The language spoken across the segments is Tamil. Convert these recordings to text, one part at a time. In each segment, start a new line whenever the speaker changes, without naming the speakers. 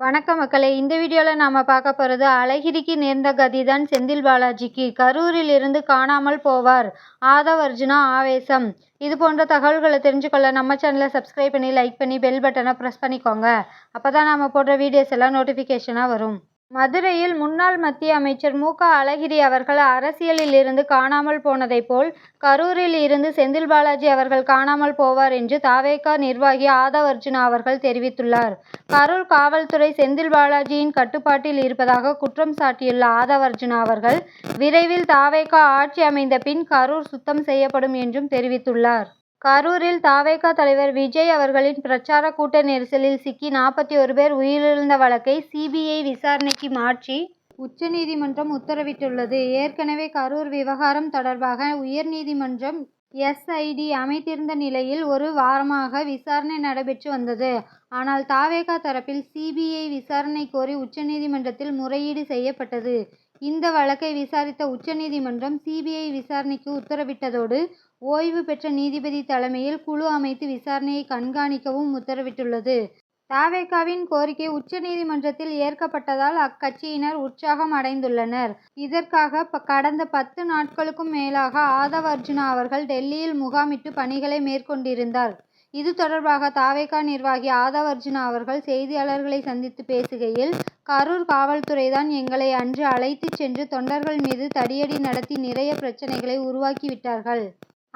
வணக்கம் மக்களே. இந்த வீடியோவில் நாம் பார்க்க போகிறது அழகிரிக்கு நேர்ந்த கதிதான் செந்தில் பாலாஜிக்கு. கரூரில் இருந்து காணாமல் போவார் ஆதவ் அர்ஜுனா ஆவேசம். இது போன்ற தகவல்களை தெரிஞ்சுக்கொள்ள நம்ம சேனலை சப்ஸ்கிரைப் பண்ணி லைக் பண்ணி பெல் பட்டனை ப்ரெஸ் பண்ணிக்கோங்க. அப்போ தான் நம்ம போடுற வீடியோஸ் எல்லாம் நோட்டிஃபிகேஷனாக வரும். மதுரையில் முன்னாள் மத்திய அமைச்சர் மு. க. அழகிரி அவர்கள் அரசியலில் இருந்து காணாமல் போனதைப் போல் கரூரில் இருந்து செந்தில் பாலாஜி அவர்கள் காணாமல் போவார் என்று தாவேகா நிர்வாகி ஆதவ் அவர்கள் தெரிவித்துள்ளார். கரூர் காவல்துறை செந்தில் பாலாஜியின் கட்டுப்பாட்டில் இருப்பதாக குற்றம் சாட்டியுள்ள ஆதவ் அவர்கள் விரைவில் தாவேகா ஆட்சி அமைந்த பின் கரூர் சுத்தம் செய்யப்படும் என்றும் தெரிவித்துள்ளார். கரூரில் தாவேகா தலைவர் விஜய் அவர்களின் பிரச்சார கூட்ட நெரிசலில் சிக்கி நாற்பத்தி ஒரு பேர் உயிரிழந்த வழக்கை சிபிஐ விசாரணைக்கு மாற்றி உச்சநீதிமன்றம் உத்தரவிட்டுள்ளது. ஏற்கனவே கரூர் விவகாரம் தொடர்பாக உயர்நீதிமன்றம் எஸ்ஐடி அமைத்திருந்த நிலையில் ஒரு வாரமாக விசாரணை நடைபெற்று வந்தது. ஆனால் தாவேகா தரப்பில் சிபிஐ விசாரணை கோரி உச்சநீதிமன்றத்தில் முறையீடு செய்யப்பட்டது. இந்த வழக்கை விசாரித்த உச்சநீதிமன்றம் சிபிஐ விசாரணைக்கு உத்தரவிட்டதோடு ஓய்வு பெற்ற நீதிபதி தலைமையில் குழு அமைத்து விசாரணையை கண்காணிக்கவும் உத்தரவிட்டுள்ளது. தாவேகாவின் கோரிக்கை உச்சநீதிமன்றத்தில் ஏற்கப்பட்டதால் அக்கட்சியினர் உற்சாகம் அடைந்துள்ளனர். இதற்காக கடந்த பத்து நாட்களுக்கும் மேலாக ஆதவ் அர்ஜுனா அவர்கள் டெல்லியில் முகாமிட்டு பணிகளை மேற்கொண்டிருந்தார். இது தொடர்பாக தாவேகா நிர்வாகி ஆதவ் அர்ஜுனா அவர்கள் செய்தியாளர்களை சந்தித்து பேசுகையில் கரூர் காவல்துறைதான் எங்களை அன்று அழைத்துச் சென்று தொண்டர்கள் மீது தடியடி நடத்தி நிறைய பிரச்சனைகளை உருவாக்கிவிட்டார்கள்.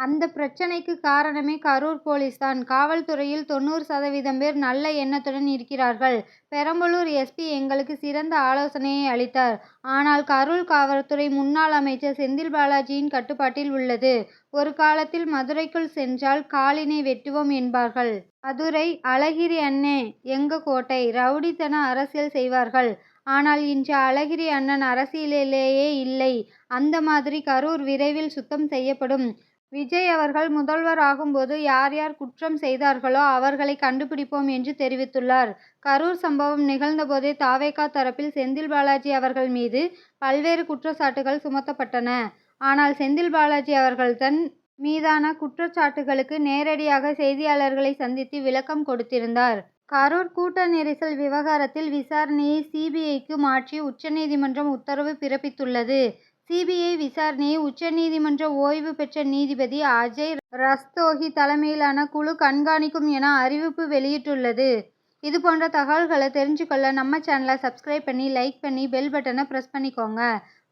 அந்த பிரச்சனைக்கு காரணமே கரூர் போலீஸ் தான். காவல்துறையில் தொண்ணூறு சதவீதம் பேர் நல்ல எண்ணத்துடன் இருக்கிறார்கள். பெரம்பலூர் எஸ்பி எங்களுக்கு சிறந்த ஆலோசனையை அளித்தார். ஆனால் கரூர் காவல்துறை முன்னாள் அமைச்சர் செந்தில் பாலாஜியின் கட்டுப்பாட்டில் உள்ளது. ஒரு காலத்தில் மதுரைக்குள் சென்றால் காலினை வெட்டுவோம் என்பார்கள். மதுரை அழகிரி அண்ணே எங்க கோட்டை? ரவுடித்தன அரசியல் செய்வார்கள். ஆனால் இன்று அழகிரி அண்ணன் அரசியலிலேயே இல்லை. அந்த மாதிரி கரூர் விரைவில் சுத்தம் செய்யப்படும். விஜய் அவர்கள் முதல்வர் ஆகும்போது யார் யார் குற்றம் செய்தார்களோ அவர்களை கண்டுபிடிப்போம் என்று தெரிவித்துள்ளார். கரூர் சம்பவம் நிகழ்ந்தபோதே தாவேகா தரப்பில் செந்தில் பாலாஜி அவர்கள் மீது பல்வேறு குற்றச்சாட்டுகள் சுமத்தப்பட்டன. ஆனால் செந்தில் பாலாஜி அவர்கள் தன் மீதான குற்றச்சாட்டுகளுக்கு நேரடியாக செய்தியாளர்களை சந்தித்து விளக்கம் கொடுத்திருந்தார். கரூர் கூட்ட நெரிசல் விவகாரத்தில் விசாரணையை சிபிஐக்கு மாற்றி உச்சநீதிமன்றம் உத்தரவு பிறப்பித்துள்ளது. சிபிஐ விசாரணையை உச்சநீதிமன்ற ஓய்வு பெற்ற நீதிபதி அஜய் ரஸ்தோகி தலைமையிலான குழு கண்காணிக்கும் என அறிவிப்பு வெளியிட்டுள்ளது. இது போன்ற தகவல்களை தெரிஞ்சுக்கொள்ள நம்ம சேனலை சப்ஸ்கிரைப் பண்ணி லைக் பண்ணி பெல் பட்டனை ப்ரெஸ் பண்ணிக்கோங்க.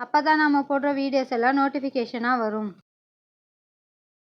அப்போ தான் நம்ம போடுற வீடியோஸ் எல்லாம் நோட்டிஃபிகேஷனாக வரும்.